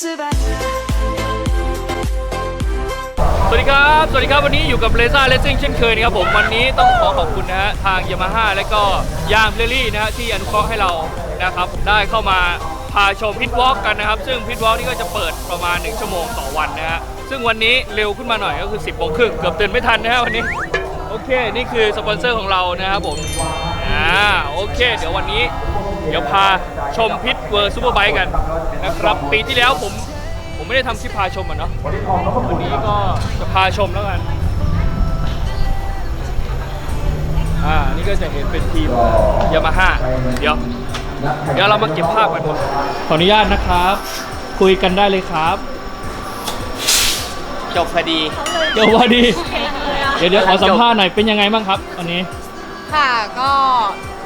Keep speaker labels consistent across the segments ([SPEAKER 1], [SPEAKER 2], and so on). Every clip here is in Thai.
[SPEAKER 1] สวัสดีครับ สวัสดีครับ วันนี้อยู่กับเลซ่าเลสซิ่งเช่นเคยนะครับผม วันนี้ต้องขอขอบคุณนะฮะ ทางยามาฮ่าและก็ยางเบลลี่นะฮะ ที่อนุเคราะห์ให้เรานะครับ ได้เข้ามาพาชมพิทวอล์กกันนะครับ ซึ่งพิทวอล์กนี่ก็จะเปิดประมาณ 1 ชั่วโมงต่อวันนะฮะ ซึ่งวันนี้เร็วขึ้นมาหน่อยก็คือ 10โมงครึ่งเกือบตื่นไม่ทันนะฮะวันนี้ โอเค นี่คือสปอนเซอร์ของเรานะครับผม อ่าโอเค เดี๋ยววันนี้ เดี๋ยวพาชมพิทเวอร์ซูเปอร์ไบค์กันนะครับ ปีที่แล้วผมผมไม่ได้ทำคลิปพาชมอะเนาะวันนี้ก็จะพาชมแล้วกันอ่านี่ก็จะเห็นเป็นทีมยามาฮ่าเดี๋ยว เดี๋ยวเรามาเก็บภาพกันขออนุญาตนะครับ คุยกันได้เลยครับ
[SPEAKER 2] จบพอดี
[SPEAKER 1] เดี๋ยววันดี เดี๋ยวเดี๋ยวขอสัมภาษณ์หน่อยเป็นยังไงบ้างครับวันนี้
[SPEAKER 3] ค่ะก็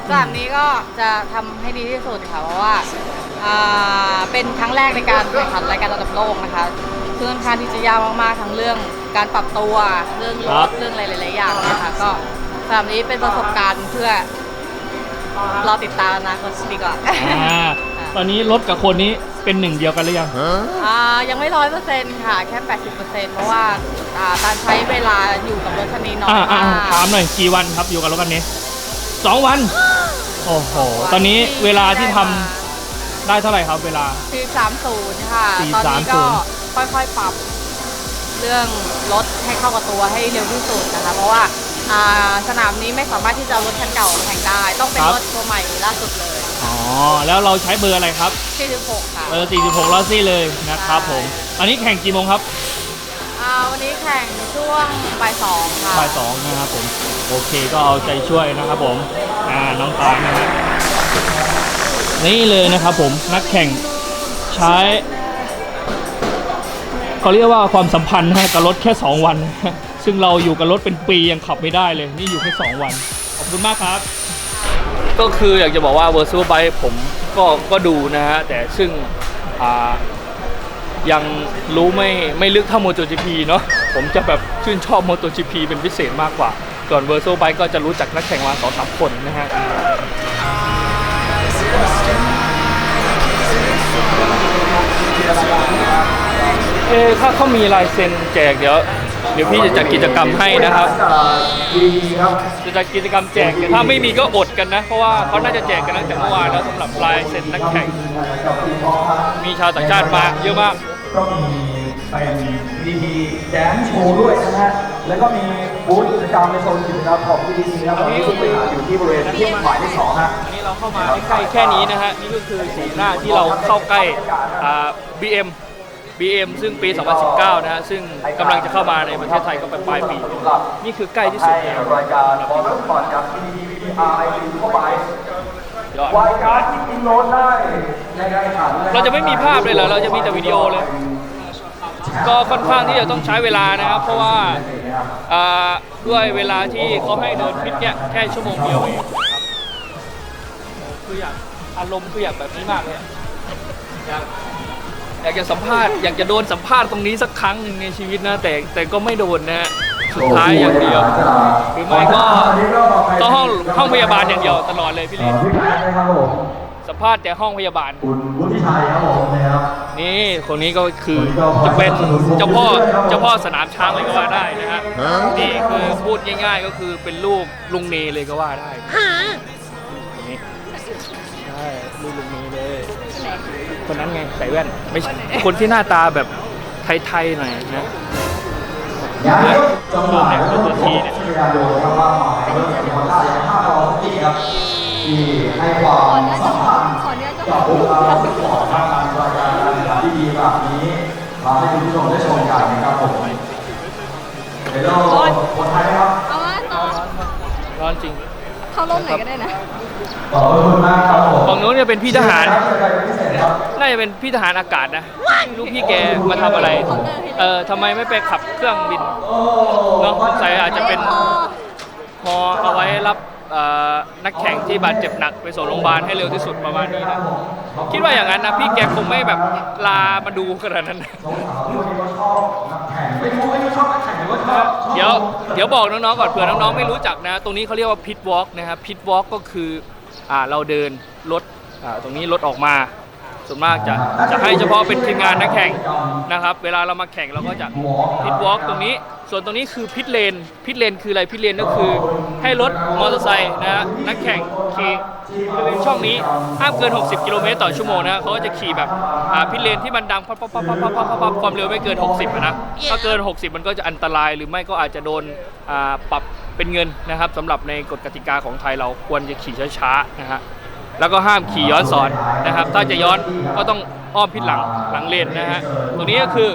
[SPEAKER 3] สนามนี้ก็จะทำให้ดีที่สุดค่ะเพราะว่าอ่าเป็นครั้งแรกในการแข่งขันรายการระดับโลกนะคะซึ่งค่อนข้างที่จะยากมากๆทั้งเรื่องการปรับตัวเรื่องร
[SPEAKER 1] ครั
[SPEAKER 3] ถ
[SPEAKER 1] บ
[SPEAKER 3] เรื่องอะไรหลายๆอย่างนะคะก็สนามนี้เป็นประสบการณ์เพื่อรอติดตามอนะคนดีกว่า
[SPEAKER 1] อ่าตอนนี้รถกับคนนี้ เป็นหนึ่งเดียวกันหรือยัง
[SPEAKER 3] อ่ายังไม่ร้อยเปอร์เซ็นต์ค่ะ แค่แปดสิบเปอร์เซ็นต์เพราะว่าอ่าการใช้เวลาอยู่กับรถคันนี้น้อย
[SPEAKER 1] อ่าอ่ามา
[SPEAKER 3] ก
[SPEAKER 1] ถามหน่อยกี่วันครับอยู่กับรถคันนี้สองวัน โอ้โห ตอนนี้เวลาที่ทำได้เท่าไหร่ครับ เวลา
[SPEAKER 3] สี่สามศูนย์ค่ะ
[SPEAKER 1] 430
[SPEAKER 3] ตอนนี้ก็ค่อยๆปรับเรื่องรถให้เข้ากับตัวให้เร็วที่สุดนะคะ เพราะว่าอ่าสนามนี้ไม่สามารถที่จะเอารถคันเก่าแข่งได้ ต้องเป็น
[SPEAKER 1] ครับ
[SPEAKER 3] รถตัวใหม่ล่าสุดเลย
[SPEAKER 1] อ๋อ แล้วเราใช้เบอร์อะไรครับ
[SPEAKER 3] 46 ค่ะ
[SPEAKER 1] เบอร์ 46ลอซี่เลยนะครับผม อันนี้แข่งกี่โมงครับ
[SPEAKER 3] อ่าวันนี้แข่งช่วงบ่ายสองค่ะ
[SPEAKER 1] บ่ายสองนะครับผม โอเคก็เอาใจช่วยนะครับผม อ่า น้องตาลนะฮะนี่เลยนะครับผม นักแข่งใช้เขาเรียกว่าความสัมพันธ์นะฮะกับรถแค่ 2 วัน ซึ่งเราอยู่กับรถเป็นปียังขับไม่ได้เลย นี่อยู่แค่ 2 วัน ขอบคุณมากครับ ก็คืออยากจะบอกว่า v e r s u a l Bike ผมก็ก็ดูนะฮะ แต่ซึ่งยังรู้ไม่ไม่ลึกเท่า MotoGP เนาะผมจะแบบชื่นชอบ MotoGP เป็นพิเศษมากกว่าก่อน v e r s u a l Bike ก็จะรู้จักนักแข่งมาสองสามคนนะฮะเออถ้าเขามีลายเซ็นแจกเดี๋ยว เดี๋ยวพี่จะจัดกิจกรรมให้นะครับ จะจัดกิจกรรมแจกแต่ถ้าไม่มีก็อดกันนะ เพราะว่าเขาน่าจะแจกกันตั้งแต่เมื่อวานแล้วสำหรับลายเซ็นนักแข่ง มีชาวต่างชาติมาเยอะมาก
[SPEAKER 4] ก็มีเป็นดีทีแดนโชว์ด้วยนะฮะ แล้วก็มีบูธกิจกรรมในโซนกิจกรรมของดีทีนะครับตอนนี้คุณไปหาอยู่ที่บริเวณที่หมายเลขสองฮะ
[SPEAKER 1] อันนี้เราเข้ามาใกล้ๆแค่นี้นะฮะ นี่ก็คือสีหน้าที่เราเข้าใกล้อ่า BM BM ซึ่งปี 2019 นะฮะ ซึ่งกำลังจะเข้ามาในประเทศไทยก็เป็นปลายปี นี่คือใกล้ที่สุด
[SPEAKER 4] ให้
[SPEAKER 1] แล้ว
[SPEAKER 4] รายการบอลลูนบอลกับ DTVR เข้าไป
[SPEAKER 1] ยอด
[SPEAKER 4] วายการ์ดที่กินโน้ตได้ในการแข่งขัน
[SPEAKER 1] เราจะไม่มีภาพเลยเหรอ เราจะมีแต่วิดีโอเลย ก็ค่อนข้างที่จะต้องใช้เวลานะครับ เพราะว่าอ่าด้วยเวลาที่เขาให้เดินพิทเนี่ยแค่ชั่วโมงเดียวเองครับคืออยากอารมณ์คืออยากแบบนี้มากเลยอะอยาก อยากจะสัมภาษณ์อยากจะโดนสัมภาษณ์ตรงนี้สักครั้งหนึ่งในชีวิตนะ แต่แต่ก็ไม่โดนนะฮะสุดท้ายอย่างเดียวหรือไม่ก็ต้องห้องห้องพยาบาลอย่างเดียวตลอดเลยพี่
[SPEAKER 4] เอ่
[SPEAKER 1] ลิ
[SPEAKER 4] อนพี่แพทย์นะครับผม
[SPEAKER 1] สัมภาษณ์แต่ห้องพยาบาล
[SPEAKER 4] คุณวุฒิชัยครับผมนะครับ
[SPEAKER 1] นี่คนนี้ก็คือจะเป็นเจ้าพ่อเจ้าพ่อสนามช้างเลยก็ว่าได้นะฮะนี่คือพูดง่าย ๆ ก็คือเป็นลูกลุงเนเลยก็ว่าได้ คนนั้นไงใส่แว่นไม่ใช่คนที่หน้าตาแบบไทยๆหน่อยนะ
[SPEAKER 4] ย้ายจังหวะแล้วก็ตัวทีเนี่ยพยายามดูครับว่าหมายว่าจะมีคนได้อย่างภาพเราสติครับที่ให้ความสำคัญกับวงการสปอร์ตทางการรายการการที่ดีแบบนี้มาให้คุณผู้ชมได้ชมกันนะครับผมเดี๋ยวเราคนไทยครับ
[SPEAKER 3] เอาว่าต่อ
[SPEAKER 1] ร้อนจริง
[SPEAKER 3] เข้าร่มไหนก็ได้นะ
[SPEAKER 4] ขอบคุณมากครับผม
[SPEAKER 1] ฝั่งนู้นเนี่ยเป็นพี่ทหาร
[SPEAKER 4] ใครเป็นพิเศษครับ
[SPEAKER 1] น่าจะเป็นพี่ทหารอากาศนะไม่รู้พี่แกมาทำอะไร เออทำไมไม่ไปขับเครื่องบินเนาะสงสัยอาจจะเป็นฮอเอาไว้รับเอ่อนักแข่งที่บาดเจ็บหนักไปส่งโรงพยาบาลให้เร็วที่สุดประมาณนี้นะคิดว่าอย่างนั้นนะพี่แกคงไม่แบบลามาดูขนาดนั้นนะ
[SPEAKER 4] ไม่รู้ไม่รู้ชอบนักแข่งหรือว่าชอบ
[SPEAKER 1] เดี๋ยวเดี๋ยวบอกน้องๆก่อนเผื่อน้องๆไม่รู้จักนะ ตรงนี้เขาเรียกว่าพิทวอล์กนะครับพิทวอล์กก็คืออ่าเราเดินรถอ่าตรงนี้รถออกมา ส่วนมากจะจะให้เฉพาะเป็นทีมงานนักแข่งนะครับ เวลาเรามาแข่งเราก็จะพิทวอล์กตรงนี้ ส่วนตรงนี้คือพิทเลนพิทเลนคืออะไรพิทเลนก็คือให้รถมอเตอร์ไซค์นะฮะนักแข่งขี่บริเวณช่องนี้ห้ามเกิน 60 กิโลเมตรต่อชั่วโมงนะฮะเขาก็จะขี่แบบอ่าพิทเลนที่มันดังปั๊บปั๊บปั๊บปั๊บปั๊บปั๊บปั๊บความเร็วไม่เกิน 60อะนะถ้าเกิน 60 มันก็จะอันตรายหรือไม่ก็อาจจะโดนอ่าปรับเป็นเงินนะครับสำหรับในกฎกติกาของไทยเราควรจะขี่ช้าๆนะฮะ แล้วก็ห้ามขี่ย้อนสอนนะครับ ถ้าจะย้อนก็ต้องอ้อมพิดหลังหลังเลนนะฮะตรงนี้ก็คือ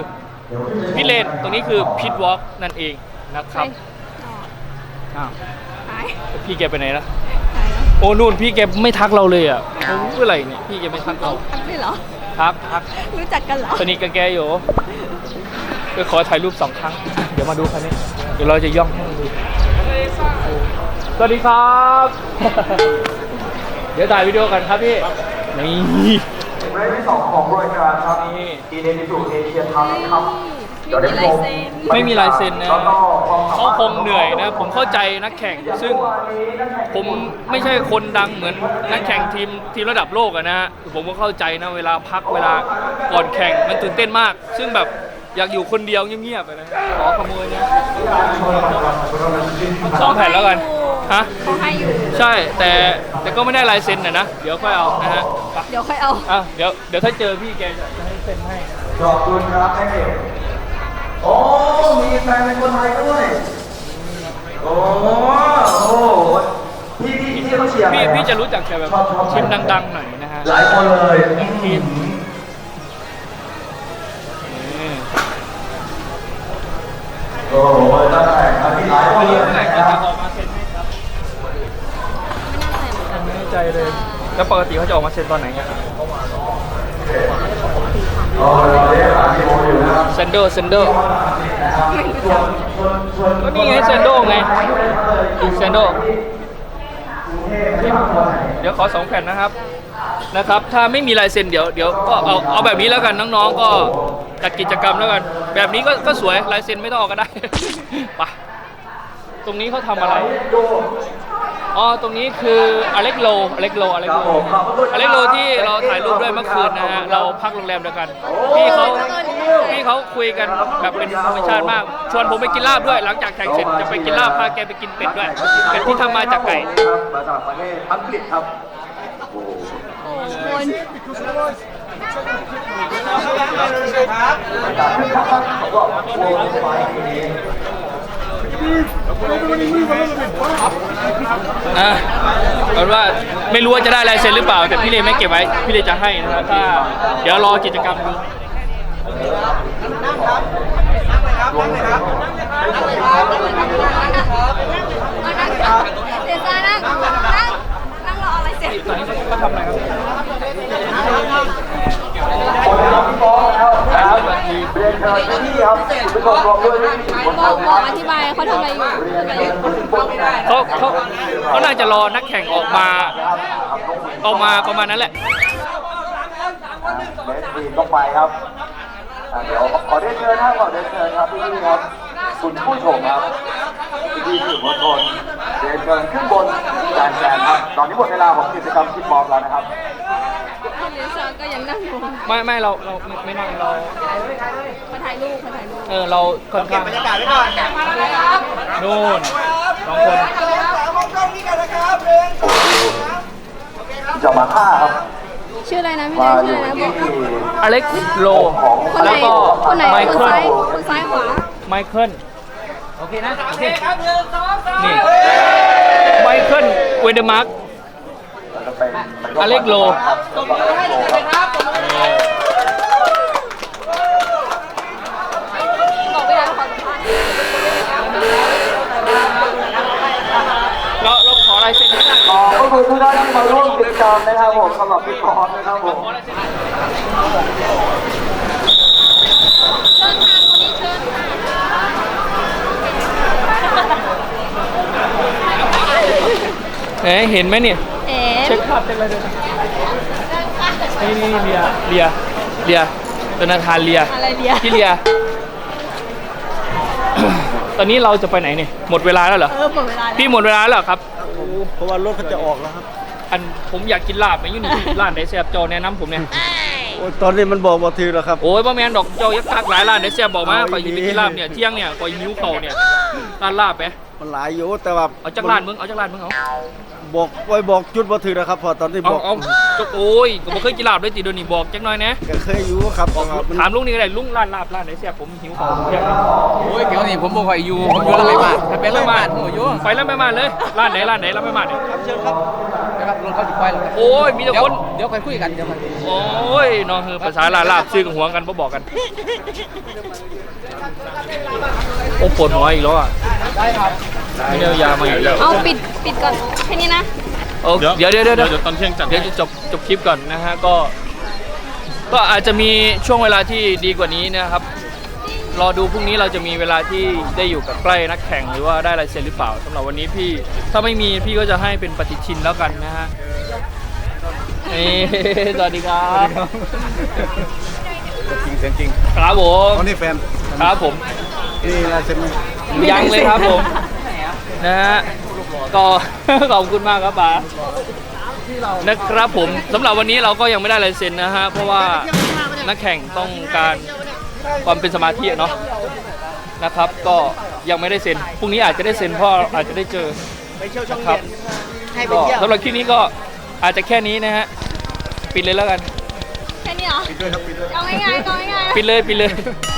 [SPEAKER 1] พิดเลนตรงนี้คือพิดวอล์กนั่นเองนะครับอ้าว
[SPEAKER 5] หาย
[SPEAKER 1] พี่แกไปไหนละ
[SPEAKER 5] หายแล้ว
[SPEAKER 1] โอ้นู่นพี่แกไม่ทักเราเลยอะโอ้เมื่อไหร่เนี่ยพี่แกไม่ทักเรา
[SPEAKER 5] ทักได้เหรอ
[SPEAKER 1] ทักทัก
[SPEAKER 5] รู้จักกันเหรอ
[SPEAKER 1] สนิทกับแกอยู่ก็ขอถ่ายรูปสองครั้ง เดี๋ยวมาดูคันนี้ เดี๋ยวเราจะย่องให้ดูสวัสดีครับ เดี๋ยวถ่ายวิดีโอกันครับพี่ นี่
[SPEAKER 4] เรสที่สองของรายการครับ
[SPEAKER 1] นี่
[SPEAKER 4] ดีเดนิสูเอเชียทัพครับ
[SPEAKER 1] ไม่มีลายเซ็นนะ
[SPEAKER 4] แล้วก็ความสามารถ
[SPEAKER 1] เขาคงเหนื่อยนะ ผมเข้าใจนักแข่ง ซึ่งผมไม่ใช่คนดังเหมือนนักแข่งทีมทีมระดับโลกอะนะฮะผมก็เข้าใจนะเวลาพักเวลาก่อนแข่งมันตื่นเต้นมาก ซึ่งแบบอยากอยู่คนเดียวเงียบๆอะนะขอขโมยนะสองแผ่นแล้วกัน ฮะ
[SPEAKER 5] เขาให้อยู่
[SPEAKER 1] ใช่แต่แต่ก็ไม่ได้ลายเซ็นนะนะ เดี๋ยวค่อยเอานะฮะไป
[SPEAKER 5] เดี๋ยวค่อยเอา
[SPEAKER 1] อะเดี๋ยวเดี๋ยวถ้าเจอพี่แกจะจะให้เซ็นให้
[SPEAKER 4] ขอบคุณครับแม่เอกโอ้มีแฟนเป็นคนไทยด้วยโอ้โหพี่พี่พี่เขาเชียร์
[SPEAKER 1] พี่
[SPEAKER 4] ใคร
[SPEAKER 1] พี่
[SPEAKER 4] ค
[SPEAKER 1] จะ
[SPEAKER 4] บ
[SPEAKER 1] รู้จักแต่แบบ
[SPEAKER 4] ชอบชอบ
[SPEAKER 1] ทีมดังๆหน่อยนะฮะ
[SPEAKER 4] หลายคนเลย
[SPEAKER 1] ทีมนี่
[SPEAKER 4] โอ้โหได้ครับพี่หลายคนเลยนะครับ
[SPEAKER 1] ให้ครับไม่แน่ใจเลย แล้วปกติเขาจะออกมาเซ็นตอนไหนเนี่ย
[SPEAKER 4] โอ้เราได้หาพี่โมอยู่นะครับ
[SPEAKER 1] เซนโดเซนโด
[SPEAKER 4] ส่วนส่วนส่วน
[SPEAKER 1] ก็นี่ไงเซนโดไงเซนโดเดี๋ยวขอสองแผ่นนะครับนะครับ ถ้าไม่มีลายเซ็นเดี๋ยวเดี๋ยวก็เอาเอาแบบนี้แล้วกันน้องๆก็จัดกิจกรรมแล้วกัน แบบนี้ก็ก็สวยลายเซ็นไม่ต้องเออกก็ได้ไปตรงนี้เขาทำอะไร อ๋อตรงนี้คืออเล็กโลอเล็กโลอเล็กโลอเล็กโลที่เราถ่ายรูปด้วยเมื่อคืนนะฮะเราพักโรงแรมเดียวกันพี่เขาพี่เขาคุยกันแบบเป็นธรรมชาติมาก ชวนผมไปกินลาบด้วย หลังจากแข่งเสร็จจะไปกินลาบพาแกไปกินเป็ดด้วยเป็ดที่ทำมาจากไก่
[SPEAKER 4] ครับมาจากประเทศอังกฤษครับ
[SPEAKER 5] โอ้คน
[SPEAKER 4] เขาบ อกว่าโอ้ยไปอย่างนี้
[SPEAKER 1] อะเอาเป็นว่าไม่รู้ว่าจะได้ลายเซ็นหรือเปล่า แต่พี่เลไม่เก็บไว้ พี่เลจะให้นะครับถ้าเดี๋ยวรอกิจกรรมดู
[SPEAKER 5] เดี๋ยวจะนั่งนั่งนั่งรออะไรเสร็จ
[SPEAKER 1] ตอนนี้เขาทำอะไรครับ
[SPEAKER 4] หมดแล้วพี่บอสแล้วครับเรียนเชิญที่ครับทุกคนรวมด้วย ที่บน
[SPEAKER 5] บอกบอกอธิบายเขาทำอะไรอยู่ทำอะไรอยู่
[SPEAKER 1] เขาเขาเขาน่าจะรอนักแข่งออกมาออกมาประมาณนั้นแหละ
[SPEAKER 4] เบสทีมต้องไปครับอ่าเดี๋ยวขอเรียนเชิญครับขอเรียนเชิญครับพี่ๆครับคุณผู้ชมครับพี่ๆสื่อมวลชนเรียนเชิญขึ้นบนแจนๆครับตอนนี้หมดเวลาของกิจกรรมคิดบอลแล้วนะครับ
[SPEAKER 5] พี่เลซ่าก็ยังนั่งอยู่
[SPEAKER 1] ไม่ไม่เราเราไม่ไม่นั่งเรา
[SPEAKER 5] มาถ่ายรูปมาถ่ายรูป
[SPEAKER 1] เออเราค่อนข้างบรรยากาศไว้ก่อนนู่นสองคน
[SPEAKER 4] จะมาฆ่าครับ
[SPEAKER 5] ชื่ออะไรนะพี่
[SPEAKER 4] มา
[SPEAKER 5] เล
[SPEAKER 4] อ
[SPEAKER 5] ชื่อยู่อะไรนะบอก
[SPEAKER 4] ที่
[SPEAKER 1] อเล็กโล
[SPEAKER 5] คนไหน
[SPEAKER 1] แล้วก็
[SPEAKER 5] คนไหน
[SPEAKER 1] ไม
[SPEAKER 5] คน
[SPEAKER 1] เคิล
[SPEAKER 5] ซ้ายคนซ้ายขวา
[SPEAKER 1] ไมเคิลโอเคนะโอเคครับหนึ่งสองสามนี่ไมเคิลเวเดอร์มาร์ก
[SPEAKER 4] จะเป็น
[SPEAKER 1] อเล็กโล
[SPEAKER 5] บอกไม่ได้ขอสัมภาษณ์
[SPEAKER 1] เราเราขอลายเซ็นได้
[SPEAKER 4] ขอบคุณทุกท่านที่มาร่วมกิจกรรมนะครับผมสำหรับพี่บอลนะครับผม
[SPEAKER 1] ขอลายเซ็นเอ๊ะเห็นไหมเนี่ย
[SPEAKER 5] เอ๋
[SPEAKER 1] เช็คภาพเต็มเลยเลยนี่นี่เลียเลียเลียธนาคารเลีย
[SPEAKER 5] อะไรเดียว
[SPEAKER 1] พี่เลีย ตอนนี้เราจะไปไหนเนี่ยหมดเวลาแล้วเหรอ
[SPEAKER 5] เออหมดเวลาแล้ว
[SPEAKER 1] พี่หมดเวลาแล้วเหรอครับ
[SPEAKER 2] เพราะว่ารถเขาจะออกแล้วครับ
[SPEAKER 1] อันผมอยากกินลาบไหมอยูนี่ร้านไหนแซ่บโจแนะนำผมเนี่ย
[SPEAKER 2] โอ้ยตอนนี้มันบอกบ่ถือแล้วครับ
[SPEAKER 1] โอ้ยบ่แมนดอกเจ้ายักษ์คักหลายร้านเดี๋ยวแซ่บบอกมา
[SPEAKER 2] เอา
[SPEAKER 1] ข่อยสิไป
[SPEAKER 2] อีก
[SPEAKER 1] กินลาบเนี่ยเที่ยงเนี่ยข่อยหิวเข่าวเนี่ยร้านลาบไหม
[SPEAKER 2] มันหลายอยู่แต่ว่า
[SPEAKER 1] เอาจักร้านมึงเอาจักร้านมึงเอา
[SPEAKER 2] บอกไว้บอกจุดบ่ถือแล้วครับเพอตอนที่บ
[SPEAKER 1] เอา
[SPEAKER 2] อก
[SPEAKER 1] เอาจกโอ้ยก็บ่เคยกินลาบด้วยติเดี๋ยวนี้บอกจักหน่อยนะ
[SPEAKER 2] ก็เคยอยู่ครับแต่ว่ามัน
[SPEAKER 1] ถามลุงนี่ก็ได้ลุงร้านลาบร้านไหนแซ่บผมหิวเข่าวเที่ยง
[SPEAKER 6] โอ้ยเดี๋ยวนี้ผมบ่ค่อยอยู่ผมอยู่แล้วไม่บ้านถ้าเป็นแล้วบ้านผมอยู่
[SPEAKER 1] ไปแล้วไม่มาเลยร้านไหนร้านไหนร้านไม่มาเนี่ย
[SPEAKER 6] นะครับลงเขาสิไปแล้วครับ
[SPEAKER 1] โอ้ยมีแต่
[SPEAKER 6] เดี๋ยว
[SPEAKER 1] คน
[SPEAKER 6] เดี๋ยวค่อยคุยกันเดี๋ยวค่อย
[SPEAKER 1] โอ้ยน้องคือภาษาลาลาบซื้อกับหัวกันบ่บอกกันโอ้ปวดหัวอีกแล้วอะ
[SPEAKER 6] ได้ครับ
[SPEAKER 1] ไม่ได้เอายามาอีกแล้ว
[SPEAKER 5] เอาปิดปิดก่อนแค่นี้นะ
[SPEAKER 1] โอ้เดี๋ยวเดี๋ยวเดี๋ยวเดี๋ยวตอนเที่ยงจัดเดี๋ยวจะจบจบคลิปก่อนนะฮะก็ ก็อาจจะมีช่วงเวลาที่ดีกว่านี้นะครับ รอดูพรุ่งนี้เราจะมีเวลาที่ได้อยู่กับใกล้นักแข่งหรือว่าได้ลายเซ็นหรือเปล่าสำหรับวันนี้พี่ ถ้าไม่มีพี่ก็จะให้เป็นปฏิทินแล้วกันนะฮะนี่สวัสดีครับ
[SPEAKER 2] จริงเสียงจริง
[SPEAKER 1] ครับผม
[SPEAKER 2] เขานี่แฟน
[SPEAKER 1] ครับผม
[SPEAKER 2] นี่ลายเซ็นไหม
[SPEAKER 1] ยังเลยครับผม นะฮะก็ ขอบคุณมากครับป๋านะครับผมสำหรับวันนี้เราก็ยังไม่ได้ลายเซ็นนะฮะเพราะว่านักแข่งต้องการความเป็นสมาธิอะเนาะนะครับ ก็ยังไม่ได้เซ็นพรุ่งนี้อาจจะได้เซ็นเพราะอาจจะได้เจอนะครับก็สำหรับคลิปนี้ก็อาจจะแค่นี้นะฮะปิดเลยแล้วกัน
[SPEAKER 5] แค่นี้เหรอ เอาง่ายๆเอาง่ายๆ
[SPEAKER 1] ปิดเลยปิดเลย
[SPEAKER 5] เ